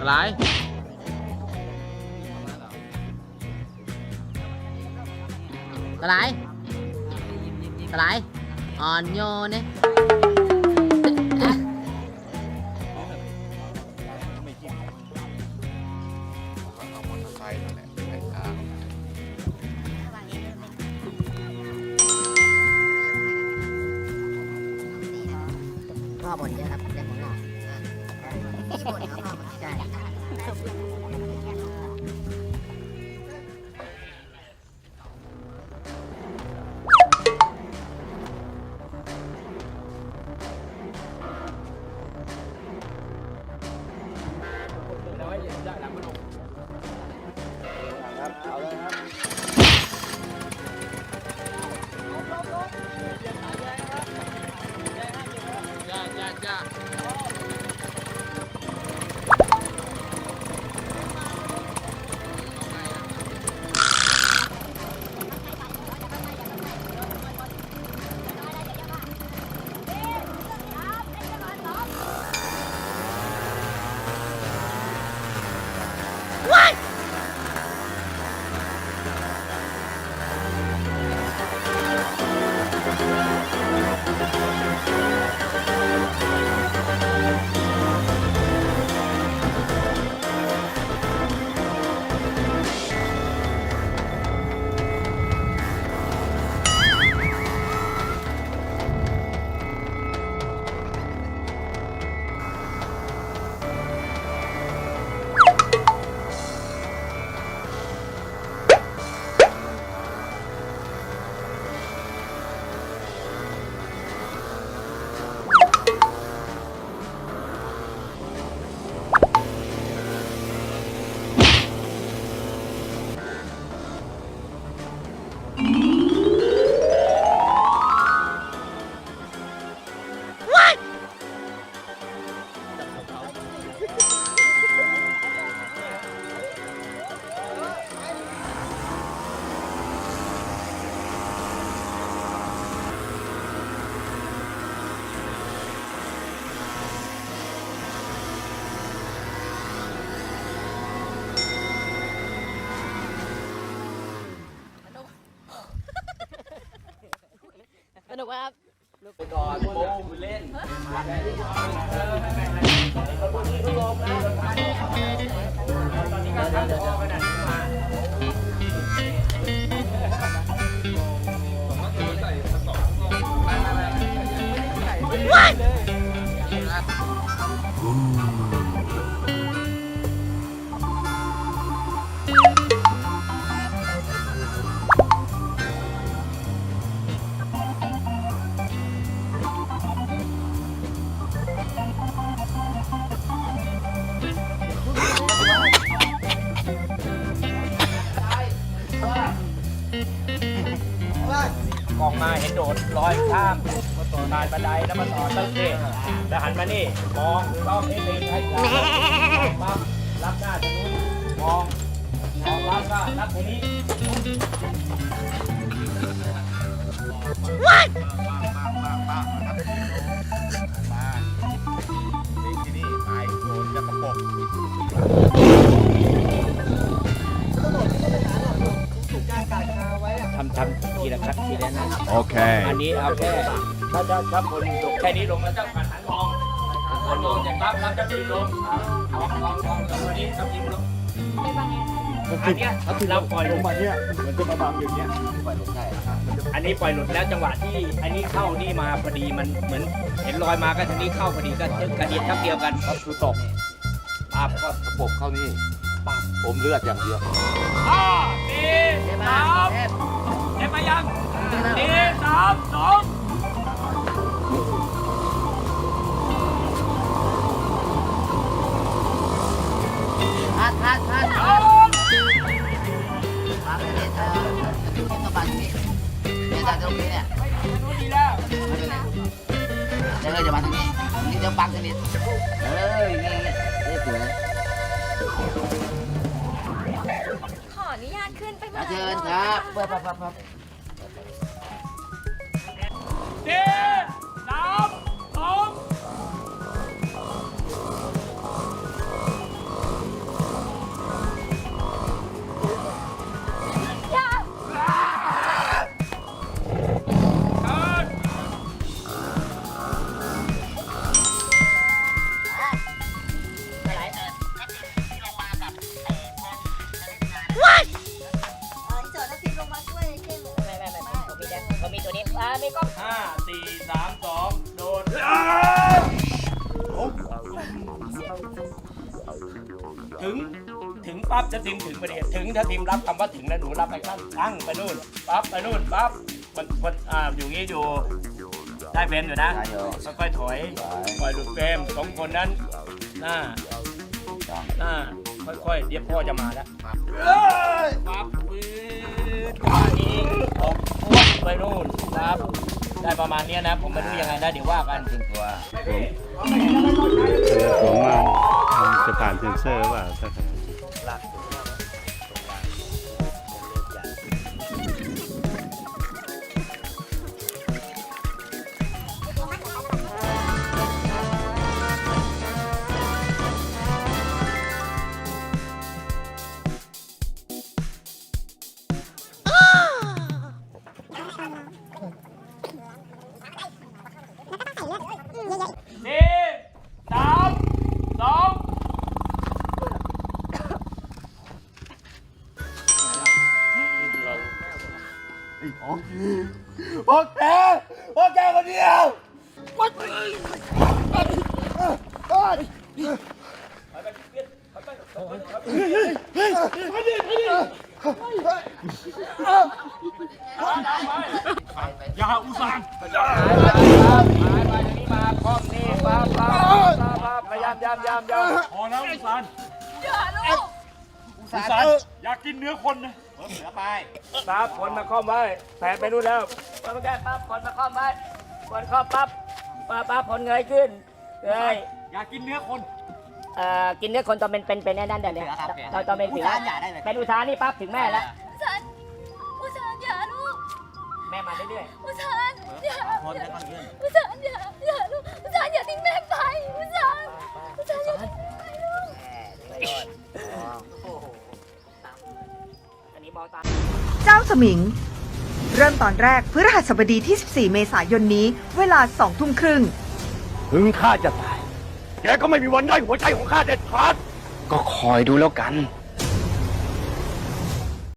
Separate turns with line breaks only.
อะไร อะไรอะไรอ่อนโยนเนี่ย
พ่อบ่นเยอะครับ ก่ออกม
อกมาเห็นโดดลอยข้ามมาต่อทานบันไดแล้วมาต่อตั้งเตะแล้วหันมานี่มองรอบเอฟเอให้รับปั๊บรับหน้าทางนู้นมองมองรับก็รับทางนี้
มานี่ที่นี่ไปโดนจะกระปก โอเค
อันนี้เอาแค่ถ้าถ้าถ้าคนลงแค่นี้ลงแล้วจะหันหันมองหันมองจากปั๊บแล้วจะทีลงมองมองมองแล้ววันนี้จะทีลงอันเนี้ยเราปล่อยลงมาเนี่ยมันจะมาบังอย่างเงี้ยปล่อยลงได้อันนี้ปล่อยหลุดแล้วจังหวะที่ อันนี้เข้านี่มาพอดีมันเหมือนเห็นรอยมาก็ทางนี้เข้าพอดีก็กระเดียดทับเดียวกันก็คือตกปั๊บก็
กระปกเข้านี่ผมเลือดอย่างเดียว
ห้าสี่สามเจ็บไปยัง สี่สามสอง
พัดพัดพัด
สอง
พัดเลยเออจะถึงที่กระบะนี้เนี่ยจากตรงนี้เนี่ย
ดีแล้ว
ไม่เป็นไรเดี๋ยวเราจะมาทางนี้นี่จะบังสนิทเอ้ยนี่นี่สวย
ขออนุญาตขึ้นไป
เชิญครับปั๊บปั๊บปั๊บปั๊บ
สี่
กล้อง
ห้าสี่สามสองโดนถึงถึงปั๊บจะทีมถึงประเดี๋ยวถึงถ้าทีมรับคำว่าถึงแล้วหนูรับไปขั้นตั้งไปนู่นปั๊บไปนู่นปั๊บคนคนอ่าอยู่งี้อยู่ได้เฟรมอยู่นะ
ได้อยู่
ค่อยๆถอยปล่อยหลุดเฟรมสองคนนั้นหน้าหน้าค่อยๆเดี๋ยวพ่อจะมาแล้วปั๊บปืดมาอีกออกพ วกไปนู่นนะครับ ได้ประมาณเนี้ยนะ ผมไม่รู้ยังไงนะเดี๋ยวว่ากัน
ถึงตัว
ผมมาจะผ่านเซ็นเซอร์ว่าถ้า
ย่า
อุส่าห์ไปไปไปนี่มานปั๊บปั๊บปั๊บปั๊บพยายามยายามยาม
พอแล้วอุสาน
อุตส่าห์
อยากกินเนื้อคนนะ
เสือไป
ปั๊บคนมาคอมไว้แผลไปนู่นแล้วปั๊บแกปั๊บคนมาคอมไว้คนคอมปั๊บปั๊บปั๊บคนเงยขึ้นเงย
อยากกินเนื้อคน
เอ่อกินเนื้อคนตอนเป็นเป็นเป็นแน่นั่นเดี๋ยวนี้ตอนตอนเป็นเสือเป็นอุทานนี่ปั๊บถึงแม่แล้ว
อุสานอุสานอย่าลูก
แม่มาเรื่อย
อุสานอย่า
คนให้คนยื่น
อุสานอย่าอย่าลูกอุสานอย่าทิ้งแม่ไปอุสานอุสานอย่าทิ้งแม่ไปลูก
ๆอันนี้มองตาม
เจ้าสมิง เริ่มตอนแรกพฤหัสบดีที่ 14 เมษายนนี้ เวลา2ทุ่มครึ่ง
ถึงข้าจะตาย แกก็ไม่มีวันได้หัวใจของข้าเด็ดขาด
ก็คอยดูแล้วกัน